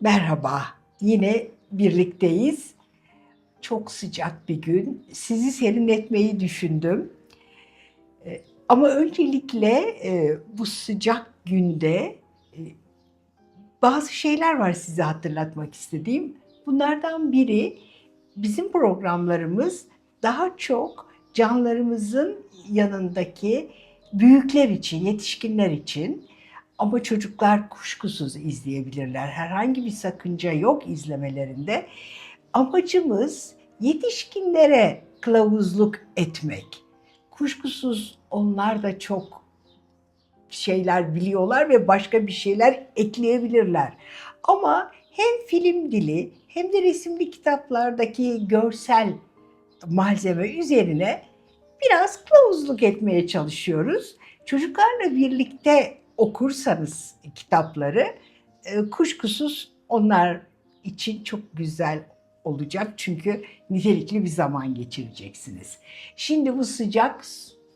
Merhaba, yine birlikteyiz. Çok sıcak bir gün. Sizi serinletmeyi düşündüm. E, Ama öncelikle e, bu sıcak günde e, bazı şeyler var size hatırlatmak istediğim. Bunlardan biri bizim programlarımız daha çok canlarımızın yanındaki büyükler için, yetişkinler için ama çocuklar kuşkusuz izleyebilirler. Herhangi bir sakınca yok izlemelerinde. Amacımız yetişkinlere kılavuzluk etmek. Kuşkusuz onlar da çok şeyler biliyorlar ve başka bir şeyler ekleyebilirler. Ama hem film dili hem de resimli kitaplardaki görsel malzeme üzerine biraz kılavuzluk etmeye çalışıyoruz. Çocuklarla birlikte okursanız kitapları e, kuşkusuz onlar için çok güzel olacak. Çünkü nitelikli bir zaman geçireceksiniz. Şimdi bu sıcak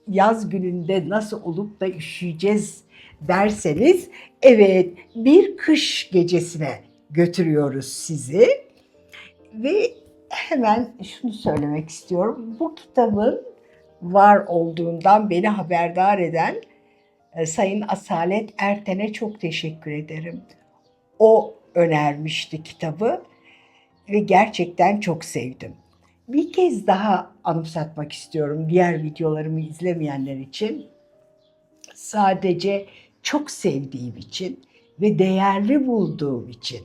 yaz gününde nasıl olup da üşüyeceğiz derseniz evet bir kış gecesine götürüyoruz sizi. Ve hemen şunu söylemek istiyorum. Bu kitabın var olduğundan beni haberdar eden Sayın Asalet Erten'e çok teşekkür ederim. O önermişti kitabı ve gerçekten çok sevdim. Bir kez daha anımsatmak istiyorum diğer videolarımı izlemeyenler için. Sadece çok sevdiğim için ve değerli bulduğum için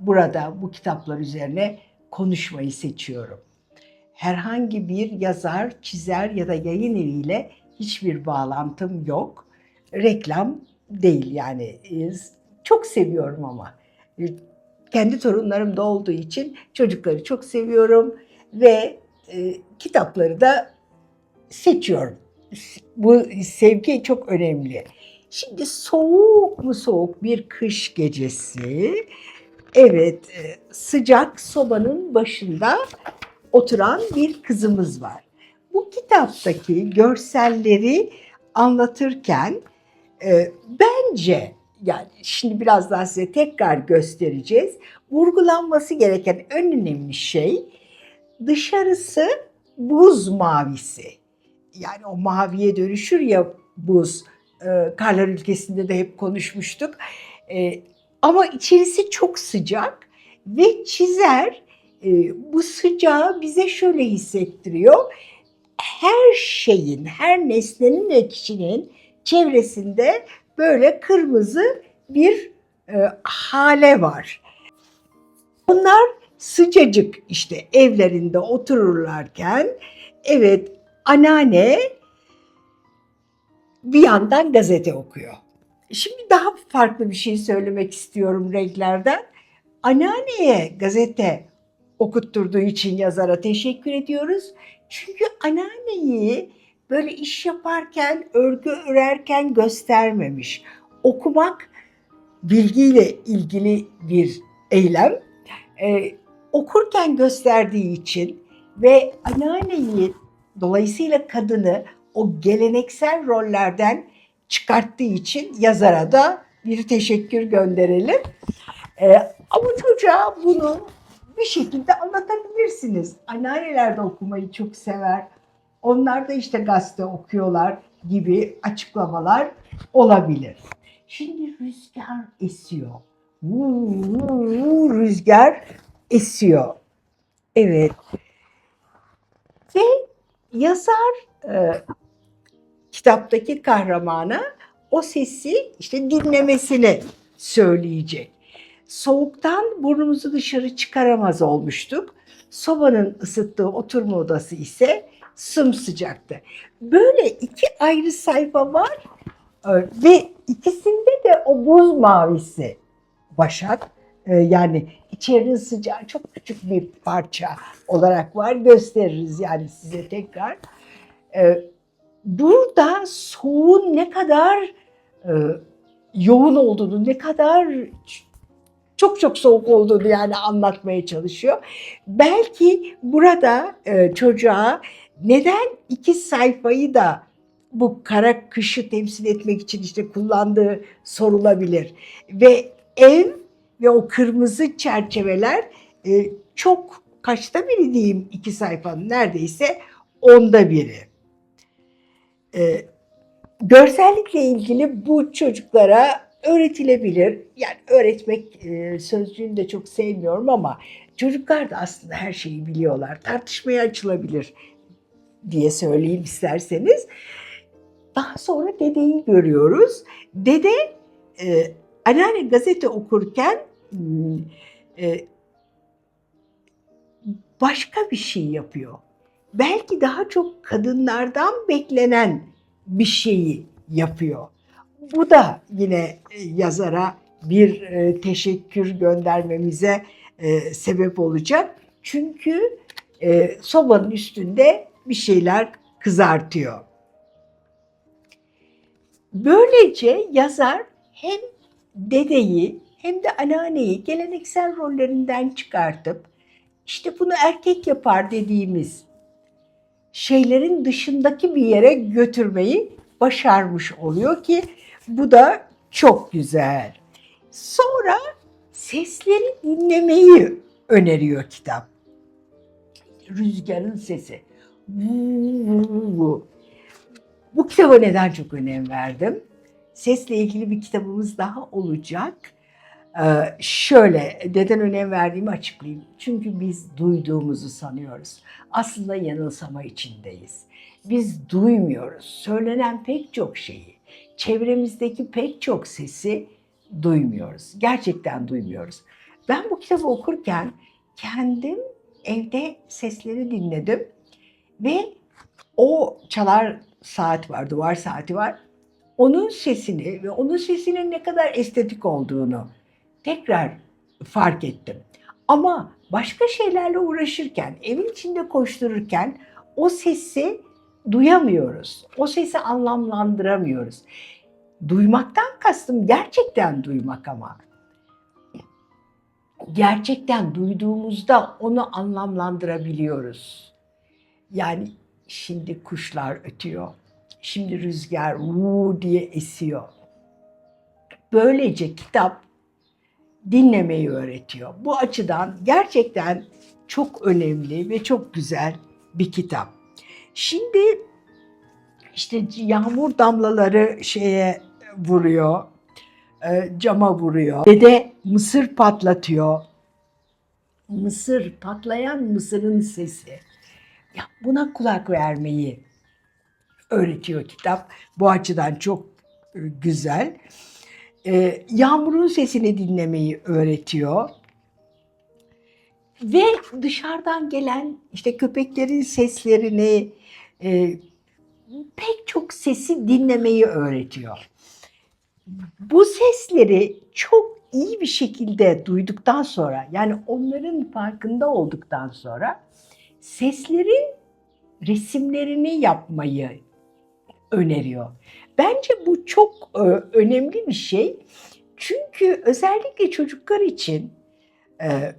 burada bu kitaplar üzerine konuşmayı seçiyorum. Herhangi bir yazar, çizer ya da yayın eviyle hiçbir bağlantım yok. Reklam değil yani. Ee, Çok seviyorum ama. Ee, Kendi torunlarım da olduğu için çocukları çok seviyorum ve e, kitapları da seçiyorum. Bu sevgi çok önemli. Şimdi soğuk mu soğuk bir kış gecesi. Evet, e, sıcak sobanın başında oturan bir kızımız var. Bu kitaptaki görselleri anlatırken e, bence yani şimdi birazdan size tekrar göstereceğiz. Vurgulanması gereken en önemli şey dışarısı buz mavisi. Yani o maviye dönüşür ya buz. E, Karlar ülkesinde de hep konuşmuştuk. E, ama içerisi çok sıcak ve çizer e, bu sıcağı bize şöyle hissettiriyor. Her şeyin, her nesnenin ve kişinin çevresinde böyle kırmızı bir e, hale var. Onlar sıcacık işte evlerinde otururlarken evet anneanne bir yandan gazete okuyor. Şimdi daha farklı bir şey söylemek istiyorum renklerden. Anneanneye gazete okutturduğu için yazara teşekkür ediyoruz. Çünkü anneanneyi böyle iş yaparken, örgü örerken göstermemiş. Okumak bilgiyle ilgili bir eylem. Ee, okurken gösterdiği için ve anneanneyi dolayısıyla kadını o geleneksel rollerden çıkarttığı için yazara da bir teşekkür gönderelim. Ee, ama çocuğa bunu bir şekilde anlatabilirsiniz. Anneanneler de okumayı çok sever. Onlar da işte gazete okuyorlar gibi açıklamalar olabilir. Şimdi rüzgar esiyor. Vuu, rüzgar esiyor. Evet. Ve yazar e, kitaptaki kahramana o sesi işte dinlemesini söyleyecek. Soğuktan burnumuzu dışarı çıkaramaz olmuştuk. Sobanın ısıttığı oturma odası ise sımsıcaktı. Böyle iki ayrı sayfa var e, ve ikisinde de o buz mavisi Başak. E, Yani içerinin sıcağı çok küçük bir parça olarak var. Gösteririz yani size tekrar. E, Burada soğuğun ne kadar e, yoğun olduğunu, ne kadar çok çok soğuk olduğunu yani anlatmaya çalışıyor. Belki burada e, çocuğa neden iki sayfayı da bu kara kışı temsil etmek için işte kullandığı sorulabilir. Ve ev ve o kırmızı çerçeveler e, çok kaçta biri diyeyim iki sayfanın neredeyse onda biri. E, görsellikle ilgili bu çocuklara öğretilebilir. Yani öğretmek e, sözcüğünü de çok sevmiyorum ama çocuklar da aslında her şeyi biliyorlar. Tartışmaya açılabilir diye söyleyeyim isterseniz. Daha sonra dedeyi görüyoruz. Dede e, anneanne gazete okurken hmm, e, başka bir şey yapıyor. Belki daha çok kadınlardan beklenen bir şeyi yapıyor. Bu da yine e, yazara bir e, teşekkür göndermemize e, sebep olacak. Çünkü sobanın üstünde bir şeyler kızartıyor. Böylece yazar hem dedeyi hem de anneanneyi geleneksel rollerinden çıkartıp işte bunu erkek yapar dediğimiz şeylerin dışındaki bir yere götürmeyi başarmış oluyor ki bu da çok güzel. Sonra sesleri dinlemeyi öneriyor kitap. Rüzgarın sesi. Bu kitaba neden çok önem verdim? Sesle ilgili bir kitabımız daha olacak. Ee, şöyle, neden önem verdiğimi açıklayayım. Çünkü biz duyduğumuzu sanıyoruz. Aslında yanılsama içindeyiz. Biz duymuyoruz. Söylenen pek çok şeyi, çevremizdeki pek çok sesi duymuyoruz. Gerçekten duymuyoruz. Ben bu kitabı okurken kendim evde sesleri dinledim ve o çalar saat var, duvar saati var. Onun sesini ve onun sesinin ne kadar estetik olduğunu tekrar fark ettim. Ama başka şeylerle uğraşırken, evin içinde koştururken o sesi duyamıyoruz. O sesi anlamlandıramıyoruz. Duymaktan kastım gerçekten duymak ama. Gerçekten duyduğumuzda onu anlamlandırabiliyoruz. Yani şimdi kuşlar ötüyor. Şimdi rüzgar vuu diye esiyor. Böylece kitap dinlemeyi öğretiyor. Bu açıdan gerçekten çok önemli ve çok güzel bir kitap. Şimdi işte yağmur damlaları şeye vuruyor, e, cama vuruyor. Dede mısır patlatıyor. Mısır, patlayan mısırın sesi. Ya buna kulak vermeyi öğretiyor kitap. Bu açıdan çok e, güzel. Ee, yağmurun sesini dinlemeyi öğretiyor. Ve dışarıdan gelen işte köpeklerin seslerini, e, pek çok sesi dinlemeyi öğretiyor. Bu sesleri çok iyi bir şekilde duyduktan sonra, yani onların farkında olduktan sonra seslerin resimlerini yapmayı öneriyor. Bence bu çok e, önemli bir şey. Çünkü özellikle çocuklar için e,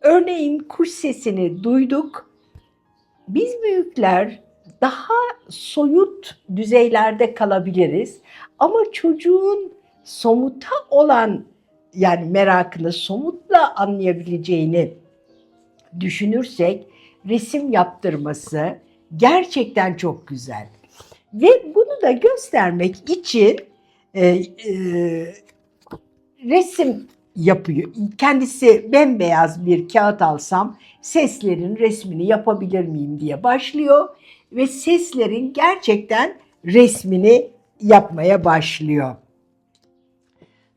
örneğin kuş sesini duyduk. Biz büyükler daha soyut düzeylerde kalabiliriz. Ama çocuğun somuta olan yani merakını somutla anlayabileceğini düşünürsek resim yaptırması gerçekten çok güzel. Ve bunu da göstermek için e, e, resim yapıyor. Kendisi bembeyaz bir kağıt alsam seslerin resmini yapabilir miyim diye başlıyor ve seslerin gerçekten resmini yapmaya başlıyor.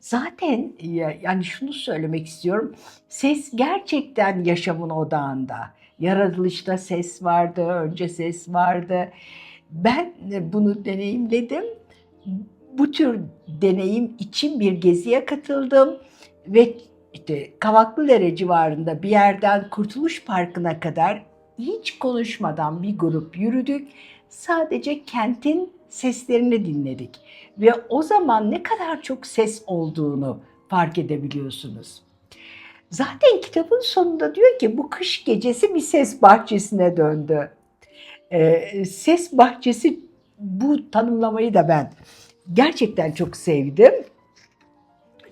Zaten yani şunu söylemek istiyorum. Ses gerçekten yaşamın odağında. Yaratılışta ses vardı, önce ses vardı. Ben bunu deneyimledim. Bu tür deneyim için bir geziye katıldım ve işte Kavaklıdere civarında bir yerden Kurtuluş Parkı'na kadar hiç konuşmadan bir grup yürüdük. Sadece kentin seslerini dinledik ve o zaman ne kadar çok ses olduğunu fark edebiliyorsunuz. Zaten kitabın sonunda diyor ki bu kış gecesi bir ses bahçesine döndü. Ee, ses bahçesi bu tanımlamayı da ben gerçekten çok sevdim.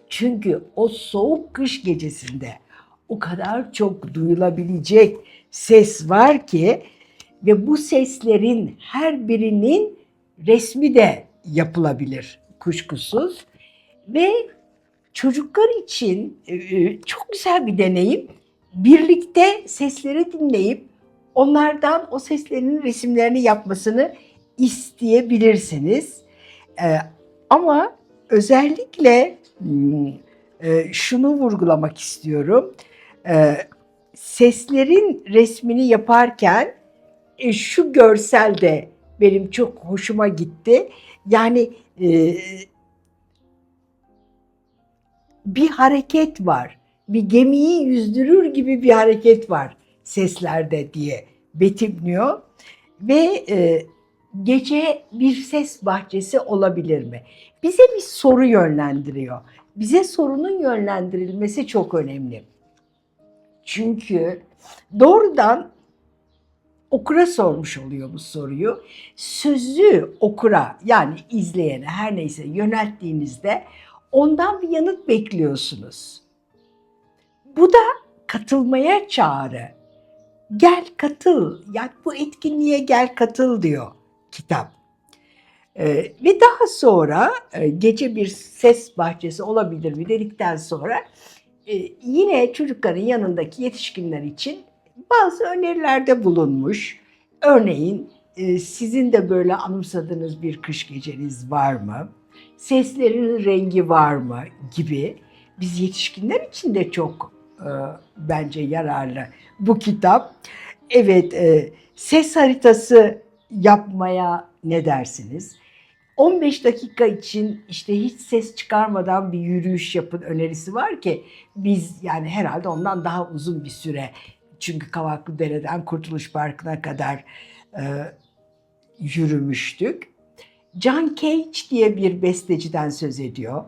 Çünkü o soğuk kış gecesinde o kadar çok duyulabilecek ses var ki ve bu seslerin her birinin resmi de yapılabilir kuşkusuz. Ve çocuklar için e, e, çok güzel bir deneyim. Birlikte sesleri dinleyip onlardan o seslerin resimlerini yapmasını isteyebilirsiniz. E, ama özellikle hmm, şunu vurgulamak istiyorum. Seslerin resmini yaparken şu görsel de benim çok hoşuma gitti. Yani e, bir hareket var. Bir gemiyi yüzdürür gibi bir hareket var seslerde diye betimliyor. Ve e, gece bir ses bahçesi olabilir mi? Bize bir soru yönlendiriyor. Bize sorunun yönlendirilmesi çok önemli. Çünkü doğrudan okura sormuş oluyor bu soruyu. Sözü okura yani izleyene her neyse yönelttiğinizde ondan bir yanıt bekliyorsunuz. Bu da katılmaya çağrı. Gel katıl. Yani bu etkinliğe gel katıl diyor kitap. Ee, ve daha sonra e, gece bir ses bahçesi olabilir mi dedikten sonra e, yine çocukların yanındaki yetişkinler için bazı önerilerde bulunmuş. Örneğin e, sizin de böyle anımsadığınız bir kış geceniz var mı? Seslerin rengi var mı gibi. Biz yetişkinler için de çok e, bence yararlı bu kitap. Evet, e, ses haritası yapmaya ne dersiniz? 15 dakika için işte hiç ses çıkarmadan bir yürüyüş yapın önerisi var ki biz yani herhalde ondan daha uzun bir süre çünkü Kavaklıdere'den Kurtuluş Parkı'na kadar e, yürümüştük. John Cage diye bir besteciden söz ediyor.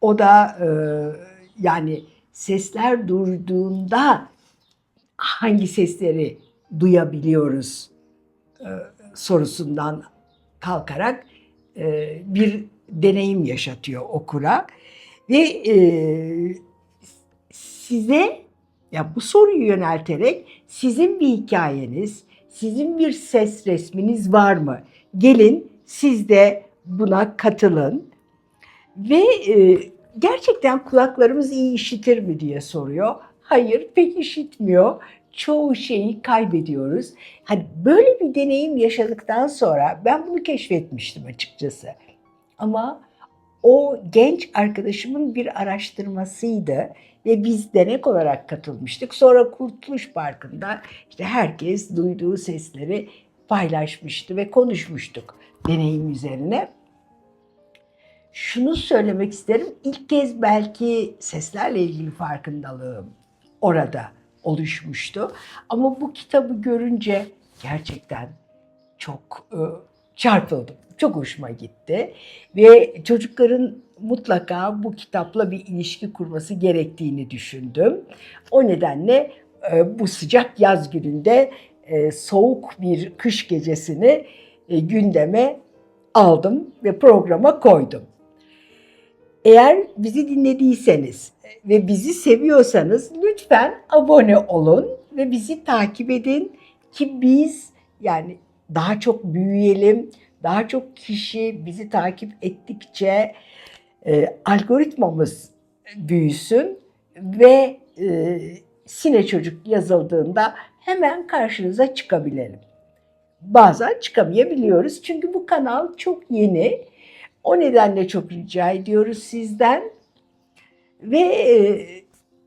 O da e, yani sesler durduğunda hangi sesleri duyabiliyoruz e, sorusundan kalkarak e, bir deneyim yaşatıyor okura ve e, size ya bu soruyu yönelterek sizin bir hikayeniz, sizin bir ses resminiz var mı? Gelin siz de buna katılın ve e, gerçekten kulaklarımız iyi işitir mi diye soruyor. Hayır pek işitmiyor. Çoğu şeyi kaybediyoruz. Hani böyle bir deneyim yaşadıktan sonra ben bunu keşfetmiştim açıkçası. Ama o genç arkadaşımın bir araştırmasıydı ve biz denek olarak katılmıştık. Sonra Kurtuluş Parkı'nda işte herkes duyduğu sesleri paylaşmıştı ve konuşmuştuk deneyim üzerine. Şunu söylemek isterim. İlk kez belki seslerle ilgili farkındalığım orada oluşmuştu. Ama bu kitabı görünce gerçekten çok e, çarpıldım. Çok hoşuma gitti. Ve çocukların mutlaka bu kitapla bir ilişki kurması gerektiğini düşündüm. O nedenle e, bu sıcak yaz gününde e, soğuk bir kış gecesini e, gündeme aldım ve programa koydum. Eğer bizi dinlediyseniz ve bizi seviyorsanız lütfen abone olun ve bizi takip edin ki biz yani daha çok büyüyelim, daha çok kişi bizi takip ettikçe e, algoritmamız büyüsün ve e, Sine Çocuk yazıldığında hemen karşınıza çıkabilelim. Bazen çıkamayabiliyoruz çünkü bu kanal çok yeni. O nedenle çok rica ediyoruz sizden. Ve e,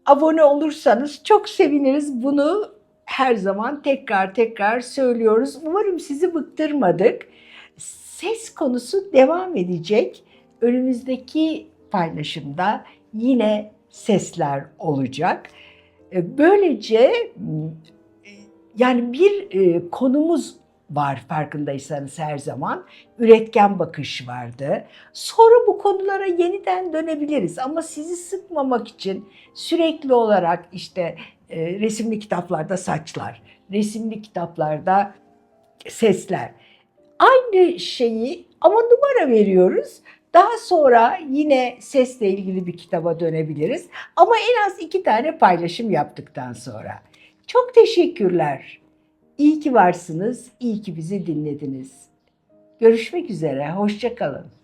abone olursanız çok seviniriz. Bunu her zaman tekrar tekrar söylüyoruz. Umarım sizi bıktırmadık. Ses konusu devam edecek. Önümüzdeki paylaşımda yine sesler olacak. E, böylece e, yani bir e, konumuz var farkındaysanız her zaman. Üretken bakış vardı. Sonra bu konulara yeniden dönebiliriz ama sizi sıkmamak için sürekli olarak işte e, resimli kitaplarda saçlar, resimli kitaplarda sesler. Aynı şeyi ama numara veriyoruz. Daha sonra yine sesle ilgili bir kitaba dönebiliriz. Ama en az iki tane paylaşım yaptıktan sonra. Çok teşekkürler. İyi ki varsınız, iyi ki bizi dinlediniz. Görüşmek üzere, hoşça kalın.